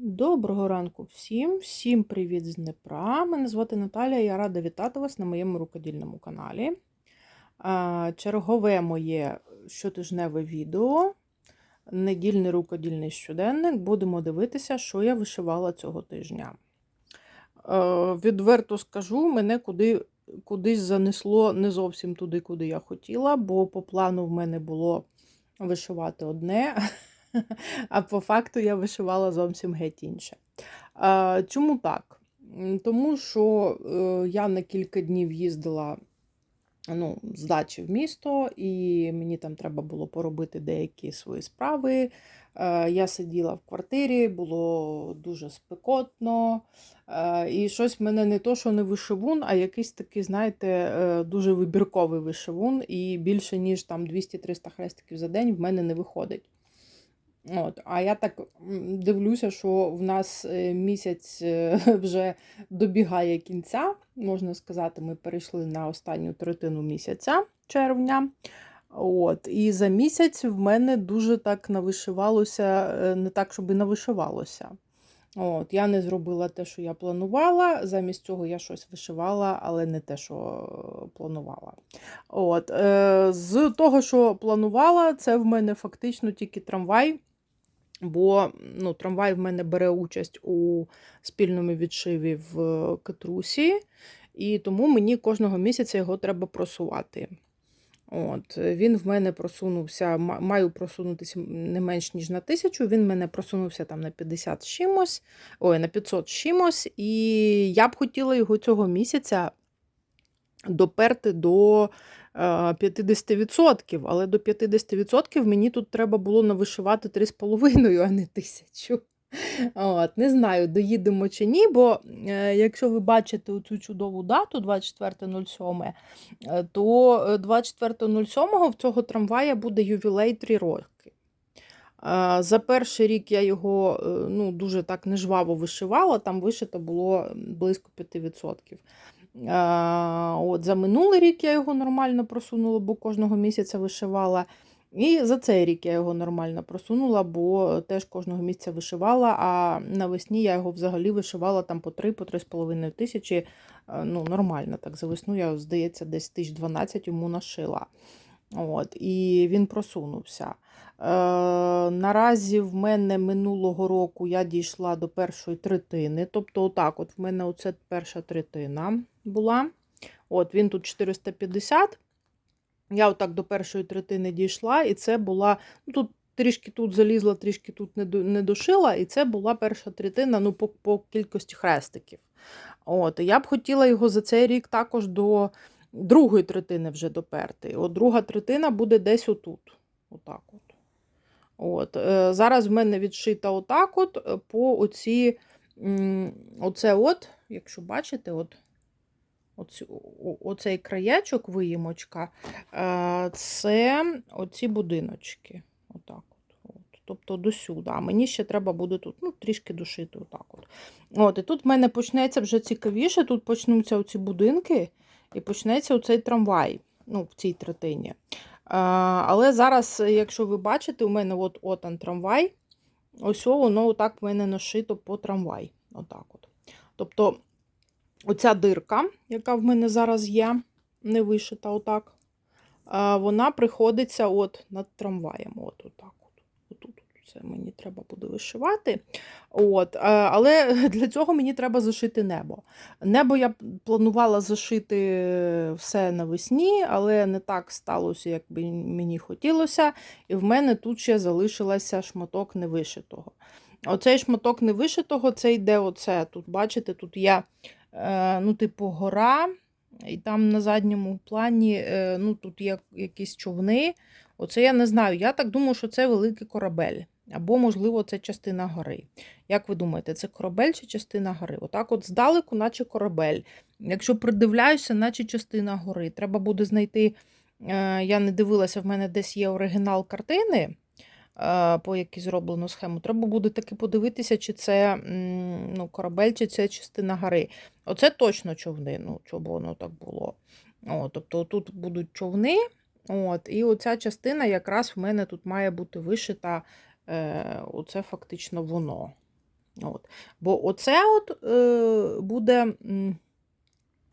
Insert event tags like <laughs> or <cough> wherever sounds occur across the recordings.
Доброго ранку всім, всім привіт з Дніпра. Мене звати Наталія, я рада вітати вас на моєму рукодільному каналі. Чергове моє щотижневе відео, недільний рукодільний щоденник. Будемо дивитися, що я вишивала цього тижня. Відверто скажу, мене куди, кудись занесло не зовсім туди, куди я хотіла, бо по плану в мене було вишивати одне. <laughs> А по факту я вишивала зовсім геть інше. Чому так? Тому що е, я на кілька днів їздила ну, з дачі в місто, і мені там треба було поробити деякі свої справи. Е, Я сиділа в квартирі, було дуже спекотно. е, І щось в мене не то, що не вишивун, а якийсь такий, знаєте, дуже вибірковий вишивун, і більше ніж там 200-300 хрестиків за день в мене не виходить. От, а я так дивлюся, що в нас е, місяць е, <laughs> вже добігає кінця. Можна сказати, ми перейшли на останню третину місяця червня. От, І за місяць в мене дуже так навишивалося, е, не так, щоб і навишивалося. От, Я не зробила те, що я планувала. Замість цього я щось вишивала, але не те, що планувала. От, е, З того, що планувала, це в мене фактично тільки трамвай. Бо ну, трамвай в мене бере участь у спільному відшиві в Катрусі, і тому мені кожного місяця його треба просувати. От, Він в мене просунувся, маю просунутися не менш ніж на тисячу. Він в мене просунувся там на 50 чимось, ой, на 500 чимось, і я б хотіла його цього місяця доперти до е, 50%, але до 50% мені тут треба було навишивати 3,5, а не тисячу. От, не знаю, доїдемо чи ні, бо е, якщо ви бачите цю чудову дату 24.07, е, то е, 24.07 в цього трамвая буде ювілей 3 роки. Е, За перший рік я його е, ну, дуже так нежваво вишивала, там вишито було близько 5%. Е, От, За минулий рік я його нормально просунула, бо кожного місяця вишивала. І за цей рік я його нормально просунула, бо теж кожного місяця вишивала, а навесні я його взагалі вишивала там по 3 по 3,5 тисячі. Е, Ну, нормально так. За весну я, здається, десь 1012 йому нашила. От, І він просунувся. Е, Наразі в мене минулого року я дійшла до першої третини. Тобто, отак, от в мене оце перша третина була. От Він тут 450. Я отак до першої третини дійшла, і це була. ну Тут трішки тут залізла, трішки тут не до- не дошила, і це була перша третина ну, по, по кількості хрестиків. От, я б хотіла його за цей рік також до другої третини вже доперти. От друга третина буде десь отут. Отак от. От. Е, зараз в мене відшита отак от е, по оці, оце от, якщо бачите, от, оці, оцей краєчок виїмочка, е, це оці будиночки. Отак от. От. Тобто. А мені ще треба буде тут ну, трішки душити. Отак от. От, і тут в мене почнеться вже цікавіше, тут почнуться оці будинки, і почнеться оцей трамвай ну, в цій третині. Але зараз, якщо ви бачите, у мене от отан трамвай, ось воно отак в мене нашито по трамвай. Отак от. Тобто оця дирка, яка в мене зараз є, не вишита отак, вона приходиться от над трамваєм. От, отак. Це мені треба буде вишивати. От, е, але <laughs> для цього мені треба зашити небо. Небо я планувала зашити все навесні, але не так сталося, як би мені хотілося. І в мене тут ще залишилася шматок невишитого. Оцей шматок невишитого, це йде оце. Тут, бачите, тут є е, ну, типу, гора, і там на задньому плані е, ну, тут є якісь човни. Оце я не знаю. Я так думаю, що це великий корабель. Або, можливо, це частина гори. Як ви думаєте, це корабель чи частина гори? Отак, от здалеку, наче корабель. Якщо придивляюся, наче частина гори. Треба буде знайти. е, Я не дивилася, в мене десь є оригінал картини, е, по якій зроблено схему. Треба буде таки подивитися, чи це ну, корабель, чи це частина гори. Оце точно човни, ну, щоб воно так було. О, тобто тут будуть човни. От, і оця частина якраз в мене тут має бути вишита. Е, оце фактично воно. От. Бо оце от е, буде.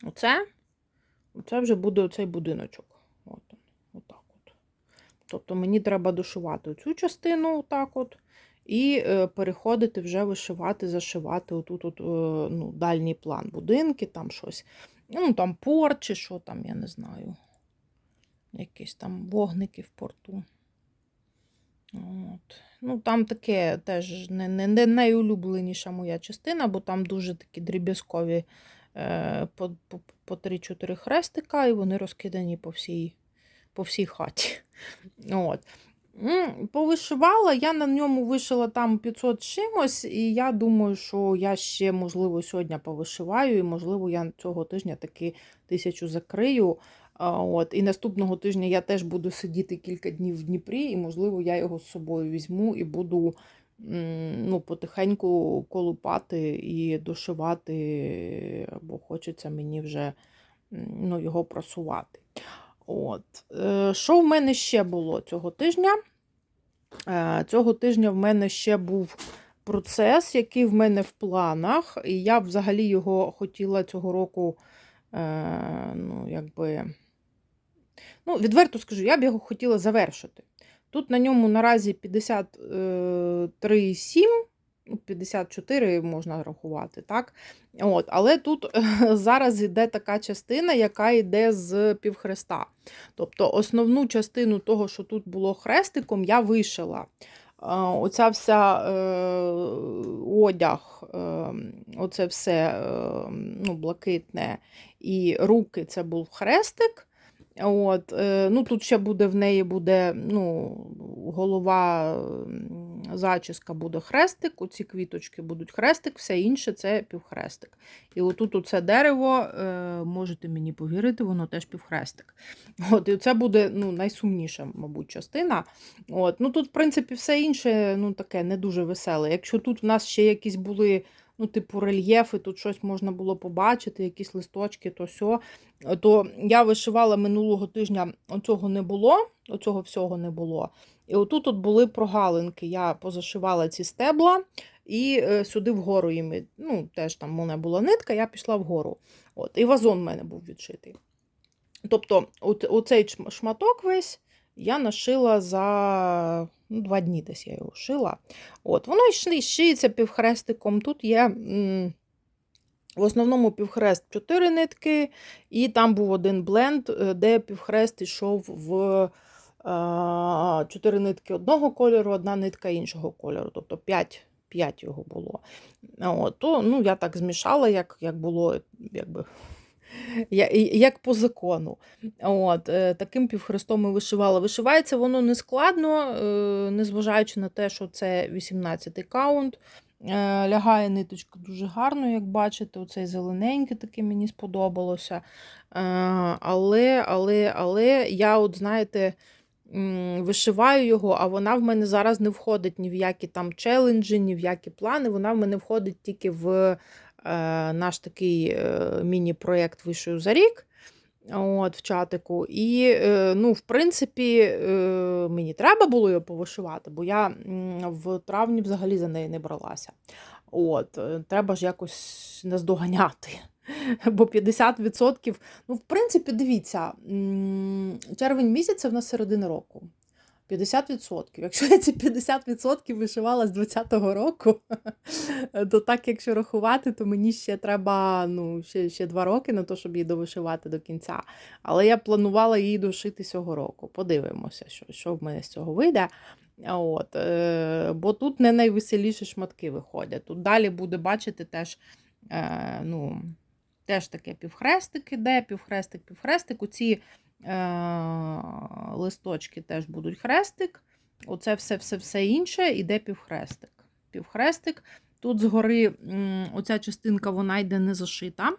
Оце, оце вже буде оцей будиночок. От, отак от. Тобто мені треба дошивати цю частину, отак от, і е, переходити вже вишивати, зашивати отут от, е, ну, дальній план будинки, там щось. Ну, там порт чи що там, я не знаю. Якісь там вогники в порту. От. Ну, там таке теж не, не, не найулюбленіша моя частина, бо там дуже такі дріб'язкові е, по, по, по 3-4 хрестика, і вони розкидані по всій, по всій хаті. От. Повишивала, я на ньому вишила там 500 чимось, і я думаю, що я ще, можливо, сьогодні повишиваю, і, можливо, я цього тижня таки тисячу закрию. От, і наступного тижня я теж буду сидіти кілька днів в Дніпрі, і, можливо, я його з собою візьму і буду ну, потихеньку колупати і дошивати, бо хочеться мені вже ну, його просувати. От. Е, Що в мене ще було цього тижня? Е, Цього тижня в мене ще був процес, який в мене в планах, і я взагалі його хотіла цього року, е, ну, якби. Ну, відверто скажу, я б його хотіла завершити. Тут на ньому наразі 53,7, ну, 54 можна рахувати, так? От, Але тут зараз йде така частина, яка йде з півхреста. Тобто основну частину того, що тут було хрестиком, я вишила. Оця вся е, одяг, е, оце все е, ну, блакитне і руки це був хрестик. От, е, ну Тут ще буде в неї буде ну, голова, зачіска буде хрестик, оці квіточки будуть хрестик, все інше це півхрестик. І отут оце дерево, е, можете мені повірити, воно теж півхрестик. <laughs> От, І це буде ну, найсумніша, мабуть, частина. От, ну Тут, в принципі, все інше ну, таке не дуже веселе. Якщо тут в нас ще якісь були ну, типу рельєфи, тут щось можна було побачити, якісь листочки, то сьо. То я вишивала минулого тижня, оцього не було, оцього всього не було. І отут от були прогалинки. Я позашивала ці стебла і е, сюди вгору їм. Ну, теж там у мене була нитка, я пішла вгору. От, І вазон в мене був відшитий. Тобто, оцей шматок весь я нашила за ну, два дні десь я його шила. От, Воно йшли, шиється півхрестиком. Тут є в основному півхрест 4 нитки, і там був один бленд, е, де півхрест йшов в 4 нитки одного кольору, одна нитка іншого кольору, тобто 5 5 його було. От, то, ну, Я так змішала, як як було якби, як по закону. От, е, Таким півхрестом і вишивала. Вишивається воно не складно, е, незважаючи на те, що це 18-й каунт. Е, лягає ниточка дуже гарно, як бачите, оцей зелененький таке мені сподобалося. Але, але, але я, от, знаєте, вишиваю його, а вона в мене зараз не входить ні в які там челенджі, ні в які плани. Вона в мене входить тільки в наш такий е, міні-проєкт вишию за рік от, в чатику. І, е, ну, в принципі, мені треба було його повишивати, бо я в травні взагалі за неї не бралася. От, Треба ж якось наздоганяти. <laughs> Бо 50%, ну, в принципі, дивіться, червень місяць це в нас середина року. 50%. Якщо я ці 50% вишивала з 20-го року, <laughs> то так, якщо рахувати, то мені ще треба ну, ще ще 2 роки на те, щоб її довишивати до кінця. Але я планувала її дошити цього року. Подивимося, що що в мене з цього вийде. От, е, Бо тут не найвеселіші шматки виходять. Тут далі буде бачити теж. Е, ну, Теж таке півхрестик іде, півхрестик, півхрестик. У ці Е, листочки теж будуть хрестик. Оце все-все-все інше іде півхрестик. Півхрестик. Тут згори оця частинка вона йде не зашита.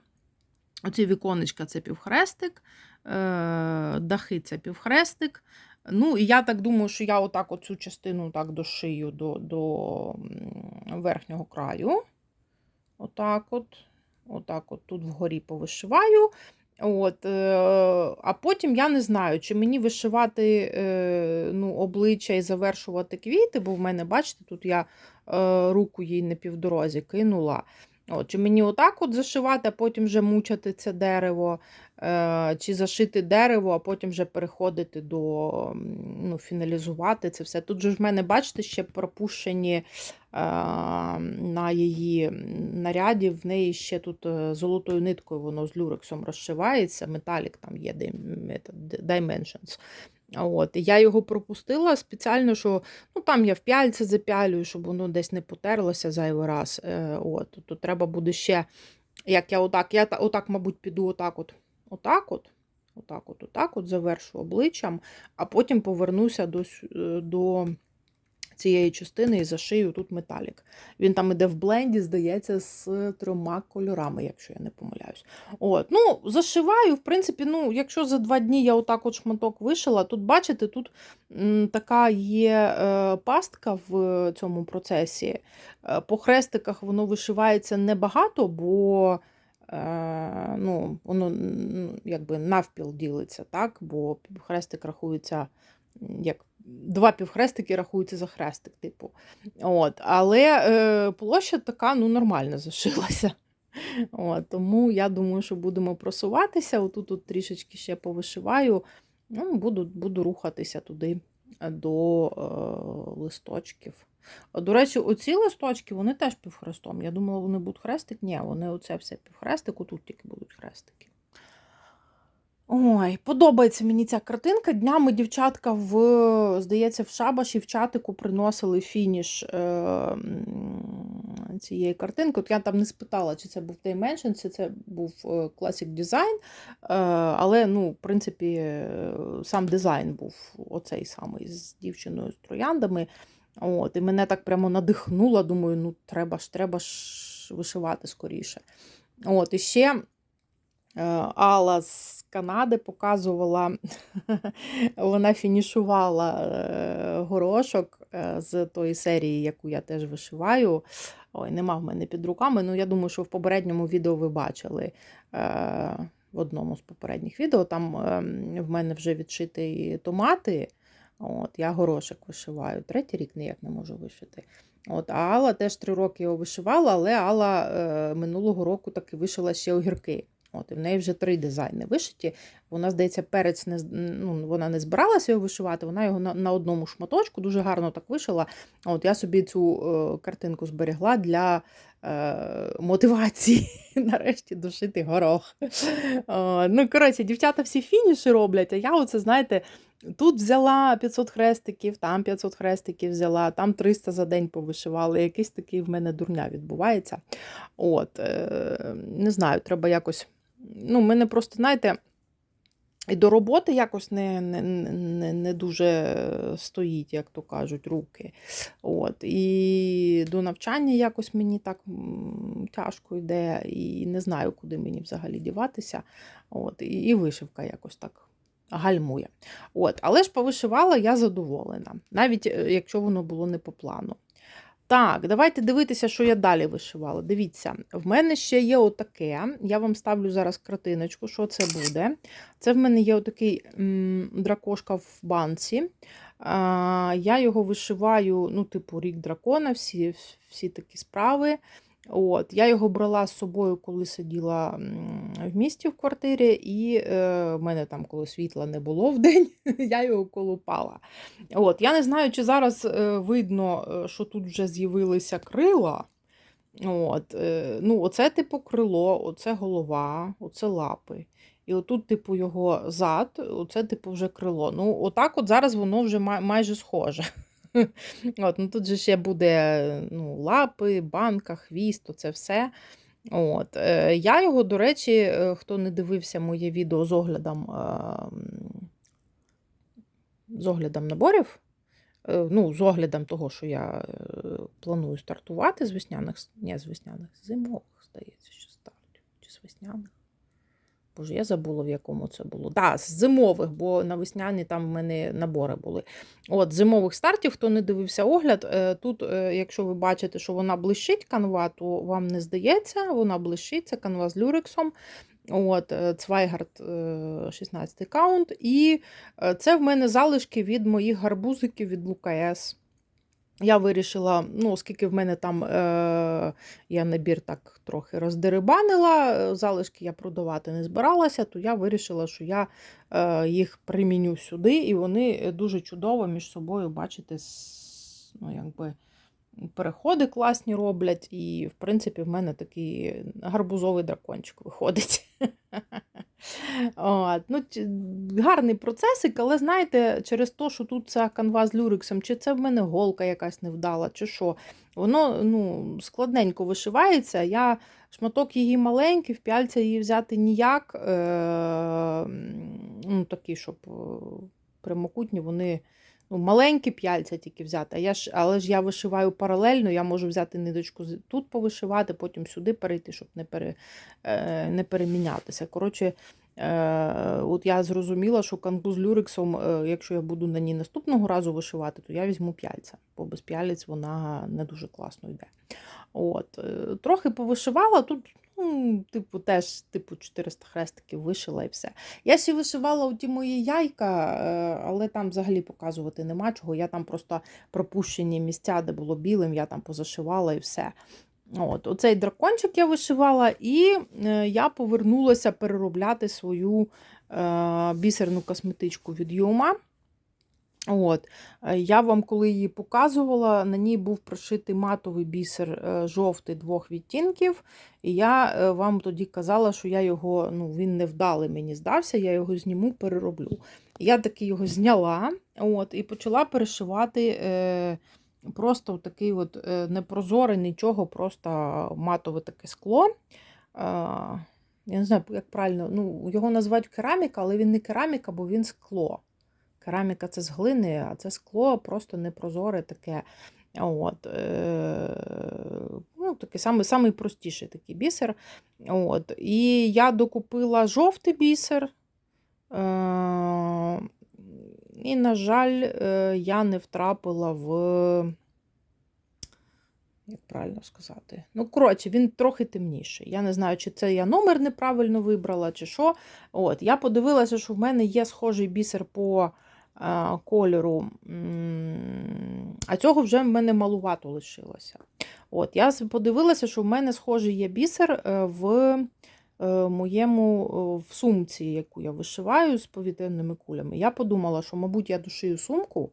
Оці віконечка це півхрестик, е, дахи це півхрестик. Ну, і я так думаю, що я отак оцю частину так дошию до до верхнього краю. Отак от. Отак от тут вгорі повишиваю. От, е, а потім я не знаю, чи мені вишивати е, ну, обличчя і завершувати квіти, бо в мене, бачите, тут я е, руку їй на півдорозі кинула. От, Чи мені отак от зашивати, а потім вже мучати це дерево, е, чи зашити дерево, а потім вже переходити до ну, фіналізувати це все. Тут же в мене, бачите, ще пропущені е, на її наряді, в неї ще тут е, золотою ниткою воно з люрексом розшивається, металік там є dim- Dimensions. От, я його пропустила спеціально, що ну, там я в пяльце запялюю, щоб воно десь не потерлося зайвий раз. Е, от, то треба буде ще, як я отак, я отак, мабуть, піду отак от, отак от, отак от, отак от, завершу обличчям, а потім повернуся до, е, до цієї частини і зашию тут металік. Він там іде в бленді, здається, з трьома кольорами, якщо я не помиляюсь. От, ну, зашиваю, в принципі, ну, якщо за два дні я отак от шматок вишила, тут, бачите, тут м, така є е, пастка в цьому процесі. Е, по хрестиках воно вишивається небагато, бо е, ну, воно якби навпіл ділиться, так? бо хрестик рахується як два півхрестики рахуються за хрестик, типу. От. Але е, площа така ну, нормально зашилася. От, тому я думаю, що будемо просуватися. Отут от трішечки ще повишиваю. Ну, буду, буду рухатися туди е, до е, листочків. До речі, оці листочки вони теж півхрестом. Я думала, вони будуть хрестик. Ні, вони оце все півхрестик, тут тільки будуть хрестики. Ой, подобається мені ця картинка. Днями дівчатка в, здається, в шабаші в чатику приносили фініш е, цієї картинки. От я там не спитала, чи це був Dimension, чи це був е, Classic Design. Е, але, ну, в принципі, е, сам дизайн був оцей самий з дівчиною з трояндами. От, і мене так прямо надихнуло. Думаю, ну треба ж, треба ж вишивати скоріше. От, і ще е, Алла з Канади показувала, <laughs> вона фінішувала е, горошок е, з тої серії, яку я теж вишиваю. Ой, нема в мене під руками. Ну, я думаю, що в попередньому відео ви бачили. е, В одному з попередніх відео там е, в мене вже відшиті томати. От, Я горошок вишиваю. Третій рік ніяк не можу вишити. От, А Алла теж три роки його вишивала, але Алла е, минулого року таки вишила ще огірки. От, і в неї вже три дизайни вишиті. Вона, здається, перець не ну, вона не збиралася його вишивати, вона його на, на одному шматочку дуже гарно так вишила. От я собі цю е, картинку зберегла для е, мотивації <laughs> нарешті душити горох. О, ну, коротше, дівчата всі фініші роблять, а я оце, знаєте, тут взяла 500 хрестиків, там 500 хрестиків взяла, там 300 за день повишивали. Якийсь такий в мене дурня відбувається. От, е, не знаю, треба якось. Ну, мене просто, знаєте, і до роботи якось не, не, не, не дуже стоїть, як то кажуть, руки. От. І до навчання якось мені так тяжко йде, і не знаю, куди мені взагалі діватися. От. І, і вишивка якось так гальмує. От. Але ж повишивала я задоволена, навіть е, якщо воно було не по плану. Так, давайте дивитися, що я далі вишивала. Дивіться, в мене ще є отаке. Я вам ставлю зараз картиночку, що це буде. Це в мене є отакий м, дракошка в банці. А, я його вишиваю, ну, типу, рік дракона, всі, всі такі справи. От, Я його брала з собою, коли сиділа в місті в квартирі, і е, в мене там, коли світла не було в день, <laughs> я його колупала. От, Я не знаю, чи зараз е, видно, е, що тут вже з'явилися крила. От, е, ну, Оце, типу, крило, оце голова, оце лапи. І отут, типу, його зад, оце, типу, вже крило. Ну, отак от зараз воно вже май- майже схоже. <laughs> <laughs> От, ну, тут же ще буде ну, лапи, банка, хвіст, оце все. От. е, Я його, до речі, е, хто не дивився моє відео з оглядом, е, з оглядом наборів, ну, з оглядом того, що я планую стартувати з весняних, ні, з весняних, зимових, здається, що ставлю, чи з весняних. Боже, я забула, в якому це було. Так, з зимових, бо на весняні там в мене набори були. От, зимових стартів, хто не дивився огляд, е, тут, е, якщо ви бачите, що вона блищить канва, то вам не здається, вона блищить, це канва з люрексом. От, е, Цвайгард е, 16 каунт. І це в мене залишки від моїх гарбузиків від Лукаес. Я вирішила, ну, оскільки в мене там е, я набір так трохи роздерибанила, е, залишки я продавати не збиралася, то я вирішила, що я е, їх приміню сюди, і вони дуже чудово між собою, бачите, ну, якби, переходи класні роблять. І, в принципі, в мене такий гарбузовий дракончик виходить. От, ну, гарний процесик, але знаєте, через те, що тут ця канва з люрексом, чи це в мене голка якась невдала, чи що, воно ну, складненько вишивається. Я шматок її маленький, в пяльця її взяти ніяк. Е- ну, такі, щоб е, прямокутні, вони. Ну, маленькі п'яльця тільки взяти, а я ж, але ж я вишиваю паралельно, я можу взяти ниточку тут повишивати, потім сюди перейти, щоб не, пере, е, не перемінятися. Коротше, е, от я зрозуміла, що канву з люрексом, е, якщо я буду на ній наступного разу вишивати, то я візьму п'яльця, бо без п'яльць вона не дуже класно йде. От, е, трохи повишивала, тут, ну, типу, теж типу 400 хрестиків вишила і все. Я ще вишивала оті мої яйка, е, але там взагалі показувати нема чого. Я там просто пропущені місця, де було білим, я там позашивала і все. От, Оцей дракончик я вишивала, і е, я повернулася переробляти свою е, бісерну косметичку від Юма. От. е, Я вам, коли її показувала, на ній був прошитий матовий бісер е, жовтий двох відтінків. І я е, вам тоді казала, що я його, ну, він невдалий мені здався, я його зніму, перероблю. Я таки його зняла от, і почала перешивати е, просто такий от непрозоре нічого, просто матове таке скло. Я не знаю, як правильно, ну, його називають кераміка, але він не кераміка, бо він скло. Кераміка це з глини, а це скло просто непрозоре таке. От, е, ну, такий самий, самий простіший такий бісер. От, і я докупила жовтий бісер. Е, і, на жаль, е, я не втрапила в. Як правильно сказати? Ну, коротше, він трохи темніший. Я не знаю, чи це я номер неправильно вибрала, чи що. От, Я подивилася, що в мене є схожий бісер по кольору, а цього вже в мене малувато лишилося. От, Я подивилася, що в мене схожий є бісер е, в е, моєму е, в сумці, яку я вишиваю з повітряними кулями. Я подумала, що, мабуть, я дошию сумку.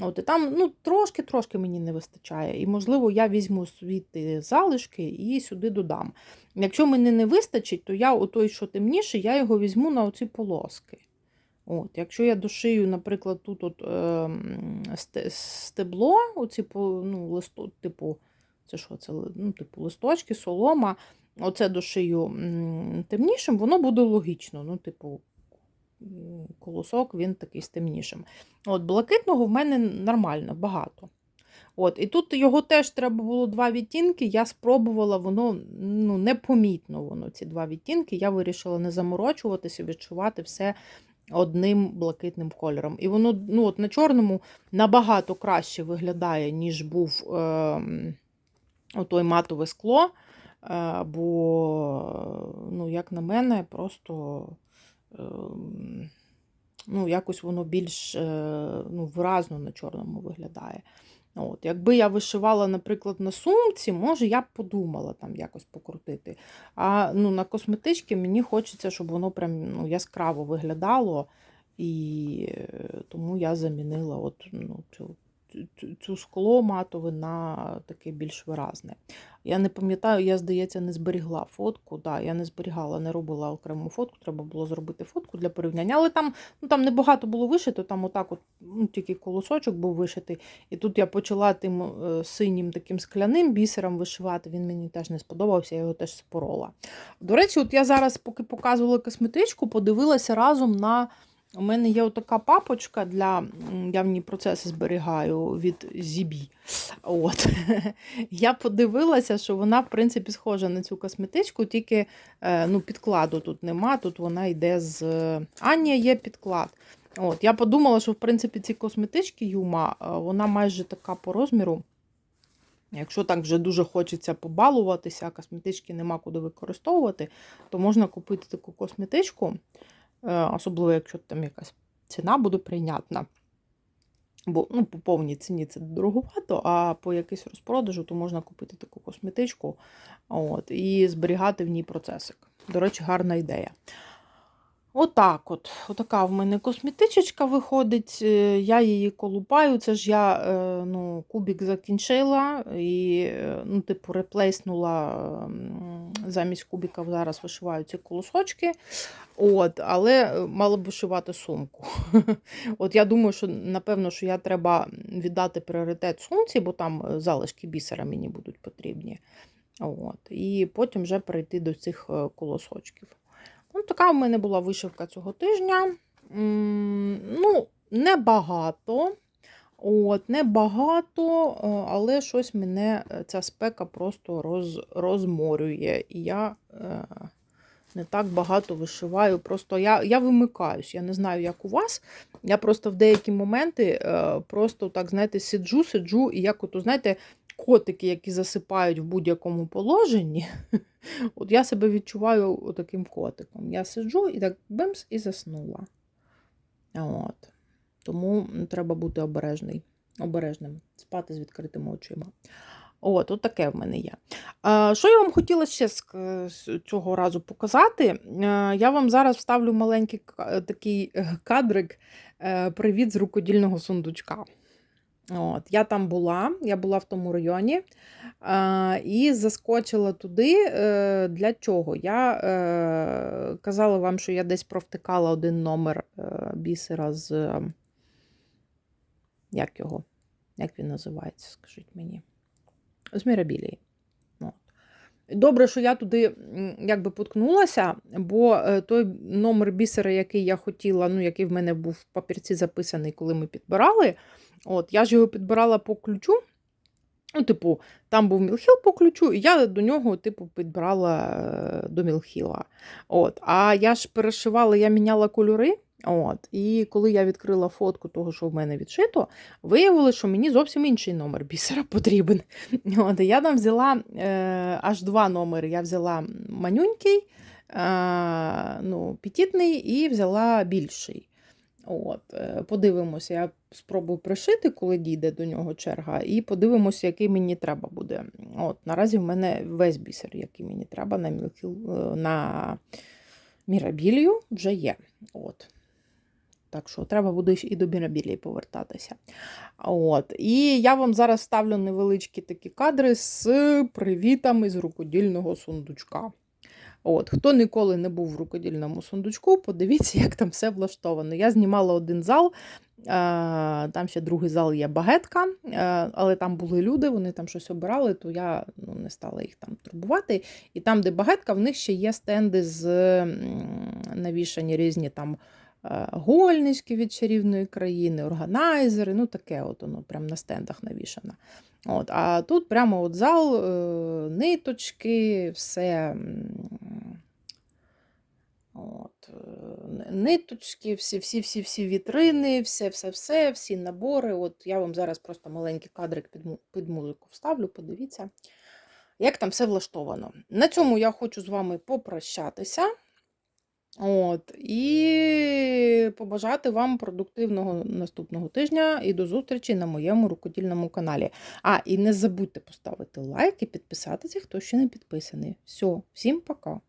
От, і там ну, трошки-трошки мені не вистачає. І, можливо, я візьму звідти залишки і сюди додам. Якщо мені не вистачить, то я отой, що темніший, я його візьму на оці полоски. От, Якщо я дошию, наприклад, тут от, е, стебло, оці, ну, листо, типу, це що, це, ну, типу, листочки, солома, оце дошию темнішим, воно буде логічно. Ну, типу, колосок він такий з темнішим. От, блакитного в мене нормально, багато. От, І тут його теж треба було два відтінки. Я спробувала, воно ну, непомітно воно, ці два відтінки. Я вирішила не заморочуватися, відчувати все одним блакитним кольором. І воно ну, от на чорному набагато краще виглядає, ніж був е, отой матове скло. Е, бо, ну, як на мене, просто. Е, ну, якось воно більш е, ну, виразно на чорному виглядає. От, Якби я вишивала, наприклад, на сумці, може, я б подумала там якось покрутити. А ну, на косметички мені хочеться, щоб воно прям ну, яскраво виглядало. І е, тому я замінила от, ну, цю, цю, цю скло матове на таке більш виразне. Я не пам'ятаю, я, здається, не зберігла фотку. Да, я не зберігала, не робила окрему фотку, треба було зробити фотку для порівняння. Але там ну, там небагато було вишито, там отак от, ну, тільки колосочок був вишитий. І тут я почала тим е, синім таким скляним бісером вишивати. Він мені теж не сподобався, я його теж спорола. До речі, от я зараз, поки показувала косметичку, подивилася разом на. У мене є така папочка для я в ній процеси зберігаю від Зібі. От. <laughs> Я подивилася, що вона, в принципі, схожа на цю косметичку, тільки е, ну, підкладу тут нема. Тут вона йде з. А, ні, є підклад. От. Я подумала, що в принципі ці косметички Юма, е, вона майже така по розміру. Якщо так вже дуже хочеться побалуватися, а косметички нема куди використовувати, то можна купити таку косметичку, е, особливо, якщо там якась ціна буде прийнятна. Бо ну, по повній ціні це дороговато, а по якийсь розпродажу, то можна купити таку косметичку от, і зберігати в ній процесик. До речі, гарна ідея. Отак от. Отака в мене косметичечка виходить. е, Я її колупаю. Це ж я е, ну, кубик закінчила і, е, ну, типу, реплейснула замість кубика зараз вишиваю ці колосочки. От, але мала б вишивати сумку. <laughs> От я думаю, що напевно, що я треба віддати пріоритет сумці, бо там залишки бісера мені будуть потрібні. От, і потім вже перейти до цих колосочків. Ну, така в мене була вишивка цього тижня. Ну, небагато. От, небагато, е, але щось мене е, ця спека просто роз, розморює. І я е, не так багато вишиваю. Просто я, я вимикаюсь. Я не знаю, як у вас. Я просто в деякі моменти е, просто так, знаєте, сиджу, сиджу, і як ото, знаєте, котики, які засипають в будь-якому положенні. <laughs> От я себе відчуваю таким котиком. Я сиджу і так бимс і заснула. От. Тому треба бути обережний, обережним, спати з відкритими очима. От, от таке в мене є. Що я вам хотіла ще з- цього разу показати? Я вам зараз вставлю маленький такий е, кадрик е, Привіт з рукодільного сундучка. От, я там була, я була в тому районі е, і заскочила туди. Е, для чого? Я е, казала вам, що я десь провтикала один номер е, бісера з. е, Як його? Як він називається, скажіть мені? З Мірабілії. Добре, що я туди якби поткнулася, бо е, той номер бісера, який я хотіла, ну, який в мене був в папірці записаний, коли ми підбирали, от, я ж його підбирала по ключу. Ну, типу, там був мілхіл по ключу, і я до нього, типу, підбирала е, до мілхіла. От. А я ж перешивала, я міняла кольори. От. І коли я відкрила фотку того, що в мене відшито, виявилося, що мені зовсім інший номер бісера <laughs> потрібен. От. Я там взяла е, аж два номери. Я взяла манюнький, е, ну, пітітний і взяла більший. От, е, подивимося, я спробую пришити, коли дійде до нього черга, і подивимося, який мені треба буде. От, наразі в мене весь бісер, який мені треба на, е, на мірабілію, вже є. От. Так що треба буде і до мірабілії повертатися. От. І я вам зараз ставлю невеличкі такі кадри з привітами з рукодільного сундучка. От, Хто ніколи не був в рукодільному сундучку, подивіться, як там все влаштовано. Я знімала один зал, е, там ще другий зал є багетка, е, але там були люди, вони там щось обирали, то я ну, не стала їх там турбувати. І там, де багетка, в них ще є стенди з навішані різні там. Е, Гольнички від чарівної країни, органайзери, ну таке от воно прямо на стендах навішано. От, а тут прямо от зал, е, ниточки, все. От, е, ниточки, всі, всі, всі, всі вітрини, все, все, все, всі набори. От я вам зараз просто маленький кадрик під, під музику вставлю, подивіться, як там все влаштовано. На цьому я хочу з вами попрощатися. От, і побажати вам продуктивного наступного тижня і до зустрічі на моєму рукодільному каналі. А, і не забудьте поставити лайк і підписатися, хто ще не підписаний. Все, всім пока!